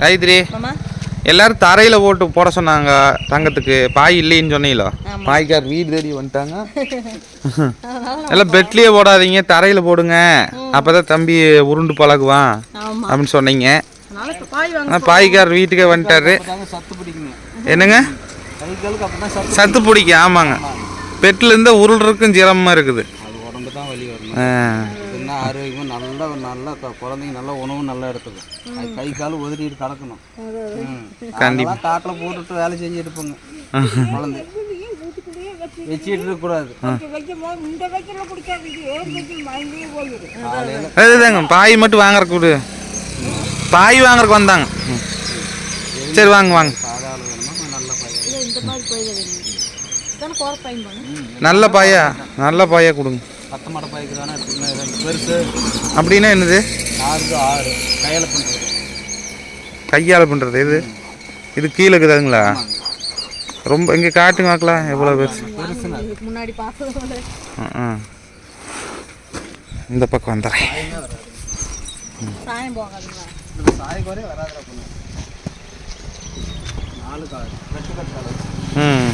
காயத்ரி எல்லாரும் தரையில் போட்டு போட சொன்னாங்க தங்கத்துக்கு. பாய் இல்லைன்னு சொன்னீங்களோ. பாய்க்கார் வீடு தேடி வந்துட்டாங்க. எல்லாம் பெட்லேயே போடாதீங்க தரையில் போடுங்க. அப்பதான் தம்பி உருண்டு பழகுவான் அப்படின்னு சொன்னீங்க. பாய்க்கார் வீட்டுக்கே வந்துட்டாரு. என்னங்க? சத்து பிடிக்கும் ஆமாங்க. பெட்டில் இருந்து உருள்றதுக்கும் சிரமமாக இருக்குது. ஆரோக்கியமாக நல்லா நல்லா குழந்தைங்க நல்லா உணவு நல்லா எடுத்துக்கும். அது கை கால் உதறிட்டு கலக்கணும் கண்டிப்பாக காட்டில் போட்டுட்டு வேலை செஞ்சு எடுப்போங்க குழந்தை. வச்சுட்டு இருக்கக்கூடாது. அதுதாங்க பாய் மட்டும் வாங்குறக்கு விடு. பாய் வாங்குறக்கு வந்தாங்க. ம். சரி வாங்க வாங்க. நல்ல பாயா நல்ல பாயா கொடுங்க. பத்து மடை பைக்கு தானே எடுத்துக்கணும் ரெண்டு பெருசு. அப்படின்னா என்னது? ஆறுக்கு ஆறு. கையில் பண்ணுறது கையால் பண்ணுறது இது இது கீழே இருக்குதாங்களா? ரொம்ப இங்கே காட்டுங்க பார்க்கலாம் எவ்வளோ பெருசு? முன்னாடி. இந்த பக்கம் வந்துடுறேன். ம்.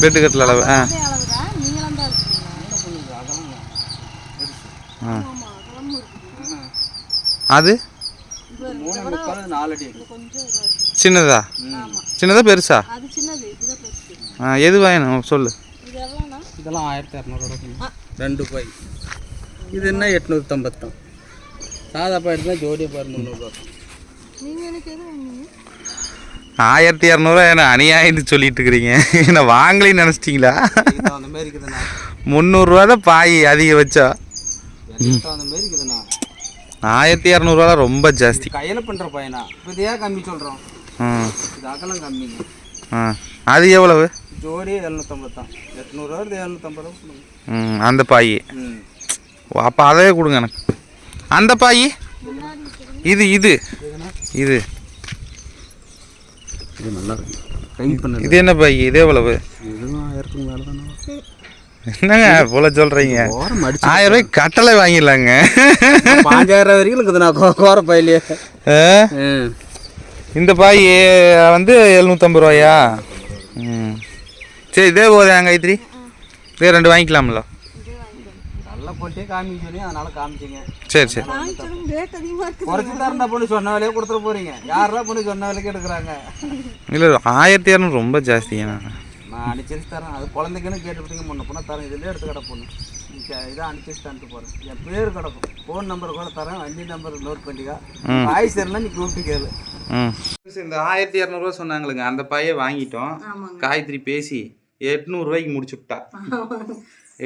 பெட்டு கட்டில் அளவு ஆ அதே அளவுதா நீளம் தான் இருக்குங்களா நல்ல பொண்ணு அகலம் பெருசு ஆ ஆமா அகலமும் இருக்குது அது மூணு முக்கால் நாலு அடி இருக்கு. கொஞ்சம் இதா இருக்கு சின்னதா? ஆமா சின்னதா பெருசா? அது எது வேணும் சொல்லு. இதெல்லாம் ஆயிரத்தி இரநூறுவா ரெண்டு பை. இது என்ன? எட்நூற்றம்பத்தான் சாதா பை எடுத்தால் ஜோடியை பாரு முந்நூறுரூவா நீங்க எனக்கு எது வாங்குனீங்க? ஆயிரத்தி இரநூறுவா என்ன அநியாயம்னு சொல்லிட்டு இருக்கிறீங்க என்ன வாங்கலின்னு நினச்சிட்டிங்களா? முந்நூறுரூவா தான் பாய் அதிகபட்சம் இதுக்கு தகுந்த மாதிரி இருக்குதுண்ணா. ஆயிரத்தி இரநூறுவா ரொம்ப ஜாஸ்தி. கையில் பண்ணுற பையனா? இப்போ இதையே கம்மி சொல்கிறோம் ம் இது அகலம் கம்மிங்க ஆ. அது எவ்வளவு? ஜோடி எழுநூற்றம்பது தான். எட்நூறுவா இது எழுநூற்றம்பது ரூபா கொடுங்க. ம் அந்த பாய். ம். அப்போ அதே கொடுங்க எனக்கு. அந்த பாய்? இது இது. இது. இது நல்லா இருக்கு. இது என்ன பாய்? இது எவ்வளவு? இதுவும் ஆயிரத்துக்கு மேலே தானே என்னங்க போல அடிச்சு ஆயிரம் ரூபாய்க்கு கட்டளை வாங்கிடலாங்க. பாஞ்சாயிரம் வரைக்கும் இருக்குதுண்ணா கோ கோர பையிலே. இந்த பாய் வந்து எழுநூற்றம்பது ரூபாயா? ம். சரி இதே போதாங்க கைத்ரி இதே ரெண்டு வாங்கிக்கலாம்ல. நல்லா போட்டே காமிக்க சொல்லி அதனால காமிச்சிங்க. சரி சரி. இருக்குது. சொன்ன விலையே கொடுத்துட போறீங்க. யாரெல்லாம் பொண்ணு சொன்ன விலைக்கு எடுக்கிறாங்க இல்லை ஆயிரத்தி இரநூறு ரொம்ப ஜாஸ்திங்க. நான் அனுசரிச்சு தரேன் அது குழந்தைக்குன்னு கேட்டுவிட்டீங்க முன்ன பொண்ணை தரேன். இதுலேயே எடுத்து கிட பொண்ணு இதை அனுசரிச்சு தந்துட்டு போகிறேன் என் பேர் கிடக்கும் ஃபோன் நம்பர் கூட தரேன். வண்டி நம்பர் நோட் பண்ணிக்கா. வாய்ஸ் தெரியல நீ கூப்பிட்டு கேளு ம் இந்த ஆயிரத்தி இரநூறுவா சொன்னாங்களுங்க. அந்த பாயை வாங்கிட்டோம். ஆமாங்க. காயத்ரி பேசி எட்நூறுவாய்க்கு முடிச்சுவிட்டா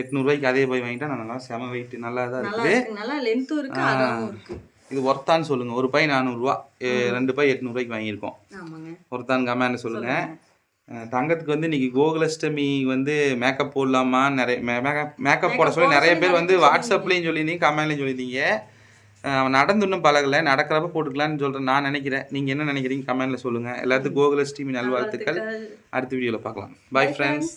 எட்நூறுவாய்க்கு அதே பாய் வாங்கிட்டா நல்லா செம வெயிட் நல்லா தான் நல்லா இருக்குது. இருக்கு. நல்லா லென்த்தும் இருக்கு அகலமும் இருக்கு. இது ஒர்த்தான்னு சொல்லுங்க. ஒரு பை நானூறுரூவா ரெண்டு பை எட்நூறுவாய்க்கு வாங்கியிருக்கோம். ஆமாங்க. ஒருத்தான் கமெண்ட் சொல்லுங்க. அஹ் தங்கத்துக்கு வந்து இன்னைக்கு கோகுலஷ்டமி வந்து மேக்கப் போடலாமா? நிறைய மேக்கப் மேக்கப் போட சொல்லி நிறைய பேர் வந்து வாட்ஸ்அப்லேயும் சொல்லியிருந்தீங்க கமெண்ட்லையும் சொல்லியிருந்தீங்க. அவன் நடந்து இன்னும் பழகலை. நடக்கிறப்ப போட்டுக்கலாம்னு சொல்கிறேன் நான் நினைக்கிறேன். நீங்கள் என்ன நினைக்கிறீங்க? கமெண்ட்ல சொல்லுங்கள் எல்லாத்துக்கும் கோகுலஷ்டமி நல்வாழ்த்துக்கள். அடுத்த வீடியோவில் பார்க்கலாம். Bye friends